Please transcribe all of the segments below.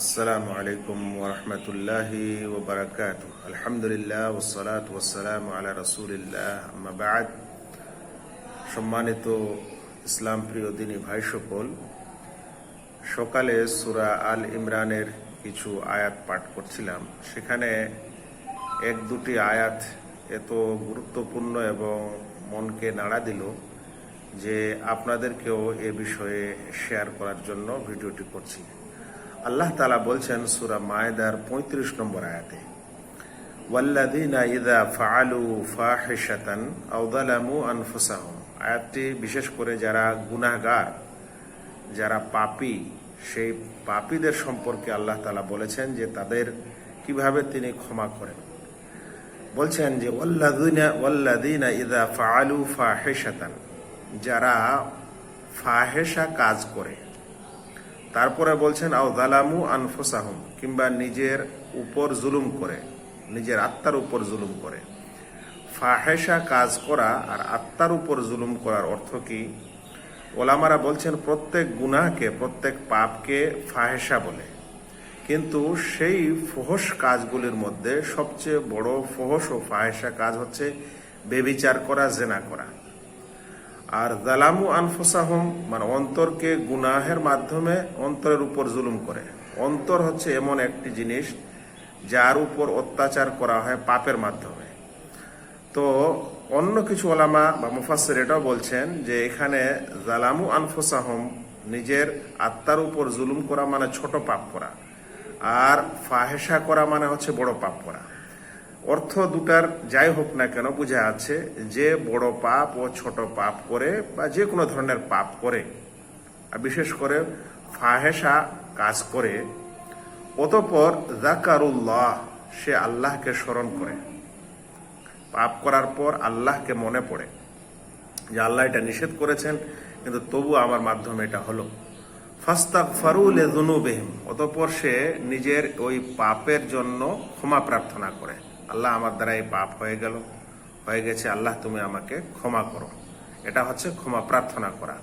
আসসালামু আলাইকুম ওরহমতুল্লাহি ওবরাকাত আলহামদুলিল্লাহ ওসালাত ওসালাম আলা রসুলিল্লাহ। আমাবাদ সম্মানিত ইসলাম প্রিয় দিনী ভাই সকল, সকালে সুরা আল ইমরানের কিছু আয়াত পাঠ করছিলাম। সেখানে এক দুটি আয়াত এত গুরুত্বপূর্ণ এবং মনকে নাড়া দিল যে আপনাদেরকেও এ বিষয়ে শেয়ার করার জন্য ভিডিওটি করছি। আল্লাহ তালা বলছেন সুরা মায়দার পঁয়ত্রিশ নম্বর আয়াতে আয়াতটি বিশেষ করে যারা গুনাহগার, যারা পাপী, সেই পাপীদের সম্পর্কে আল্লাহ তালা বলেছেন যে তাদের কীভাবে তিনি ক্ষমা করেন। বলছেন যে ওয়াল্লাদিনা ইদা ফাহিশাতান যারা ফাহেসা কাজ করে তারপরে বলছেন, আও দালামু আনফুসাহুম কিংবা নিজের উপর জুলুম করে, নিজের আত্মার উপর জুলুম করে। ফাহেসা কাজ করা আর আত্মার উপর জুলুম করার অর্থ কি? ওলামারা বলছেন, প্রত্যেক গুনাহকে, প্রত্যেক পাপকে ফাহেসা বলে। কিন্তু সেই ফহস কাজগুলির মধ্যে সবচেয়ে বড় ফহস ও ফাহেসা কাজ হচ্ছে, বেবিচার করা, জেনা করা। আর জালামু আনফুসাহম মানে অন্তরকে গুনাহের মাধ্যমে অন্তরের উপর জুলুম করে। অন্তর হচ্ছে এমন একটি জিনিস যার উপর অত্যাচার করা হয় পাপের মাধ্যমে। তো অন্য কিছু ওলামা বা মুফাসের এটাও বলছেন যে এখানে জালামু আনফুসাহম, নিজের আত্মার উপর জুলুম করা মানে ছোট পাপ করা। আর ফাহেসা করা মানে হচ্ছে বড় পাপ করা। অর্থ দুটার যাই হোক না কেন বোঝা আছে যে বড় পাপ ও ছোট পাপ করে বা যে কোনো ধরনের পাপ করে বিশেষ করে ফাহেসা কাজ করে। অতপর জাকারুল্লাহ সে আল্লাহকে স্মরণ করে। পাপ করার পর আল্লাহকে মনে পড়ে যে আল্লাহ এটা নিষেধ করেছেন, কিন্তু তবু আমার মাধ্যমে এটা হলো। ফাস্তাক ফারুল এ বেহিম অতপর সে নিজের ওই পাপের জন্য ক্ষমা প্রার্থনা করে। আল্লাহ আমার দ্বারা এই পাপ হয়ে গেল, হয়ে গেছে, আল্লাহ তুমি আমাকে ক্ষমা করো। এটা হচ্ছে ক্ষমা প্রার্থনা করা।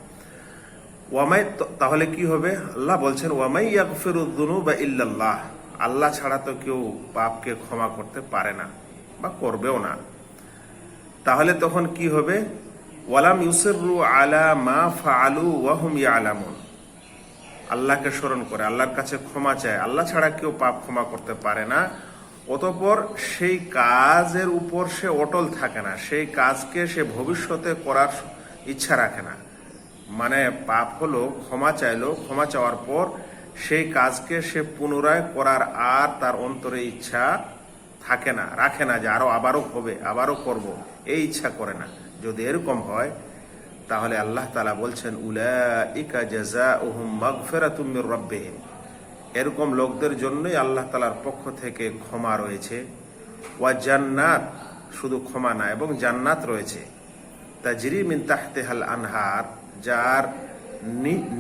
ওয়ামাই তাহলে কি হবে? আল্লাহ বলছেন, ওয়ামাই ইয়াকফিরুদ্দুনু বা ইল্লাল্লাহ। আল্লাহ ছাড়া তো কেউ পাপকে ক্ষমা করতে পারে না বা করবেও না। তাহলে তখন কি হবে? ওয়ালাম ইউসিরু আলা মা ফাআলু ওয়াহুম ইয়ালামুন। আল্লাহকে স্মরণ করে, আল্লাহর কাছে ক্ষমা চায়। আল্লাহ ছাড়া কেউ পাপ ক্ষমা করতে পারে না। অতপর সেই কাজের উপর সে অটল থাকে না, সেই কাজকে সে ভবিষ্যতে করার ইচ্ছা রাখে না। মানে পাপ হলো, ক্ষমা চাইলো, ক্ষমা চাওয়ার পর সেই কাজকে সে পুনরায় করার আর তার অন্তরে ইচ্ছা থাকে না, রাখে না যে আরও আবারও হবে, আবারও করব, এই ইচ্ছা করে না। যদি এরকম হয়, তাহলে আল্লাহ তালা বলছেন উলা ইকা জাজা ওহুম মাগফেরা তুমির রব্বেহিম। এরকম লোকদের জন্যই আল্লাহ তালার পক্ষ থেকে ক্ষমা রয়েছে। ওয়া জান্নাত শুধু ক্ষমা না, এবং জান্নাত রয়েছে। তাজরি মিন তাহতেহাল আনহার, যার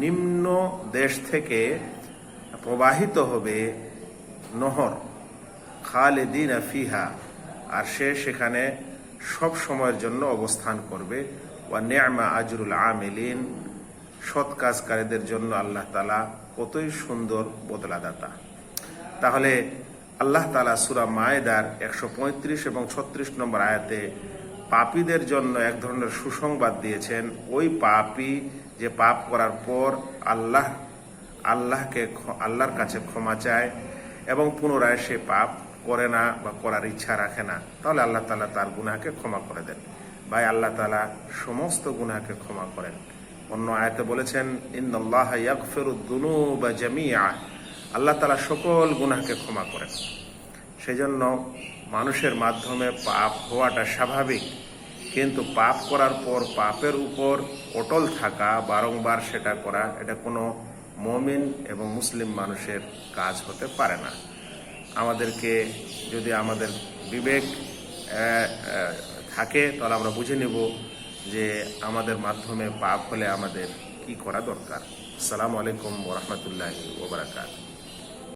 নিম্ন দেশ থেকে প্রবাহিত হবে নহর, খালেদিন ফিহা, আর সে সেখানে সব সময়ের জন্য অবস্থান করবে। ওয়া নেয়ামা আজরুল আমেলিন সৎ কাজকারীদের জন্য আল্লাহ তালা কতই সুন্দর বদলাদাতা। তাহলে আল্লাহ তালা সুরা মায়েদার একশো পঁয়ত্রিশ এবং ছত্রিশ নম্বর আয়াতে পাপীদের জন্য এক ধরনের সুসংবাদ দিয়েছেন। ওই পাপি যে পাপ করার পর আল্লাহ, আল্লাহকে আল্লাহর কাছে ক্ষমা চায় এবং পুনরায় সে পাপ করে না বা করার ইচ্ছা রাখে না, তাহলে আল্লাহ তালা তার গুনাহকে ক্ষমা করে দেন। ভাই, আল্লাহ তালা সমস্ত গুনাহকে ক্ষমা করেন। অন্য আয়াতে বলেছেন বা আল্লাহ তালা সকল গুনাহকে ক্ষমা করেন। সেই জন্য মানুষের মাধ্যমে পাপ হওয়াটা স্বাভাবিক, কিন্তু পাপ করার পর পাপের উপর অটল থাকা, বারংবার সেটা করা, এটা কোনো মমিন এবং মুসলিম মানুষের কাজ হতে পারে না। আমাদেরকে যদি আমাদের বিবেক থাকে, তাহলে আমরা বুঝে নেব যে আমাদের মাধ্যমে পাপ হলে আমাদের কি করা দরকার? সালাম আলাইকুম ওরহমতুল্লাহ ওবরাকাত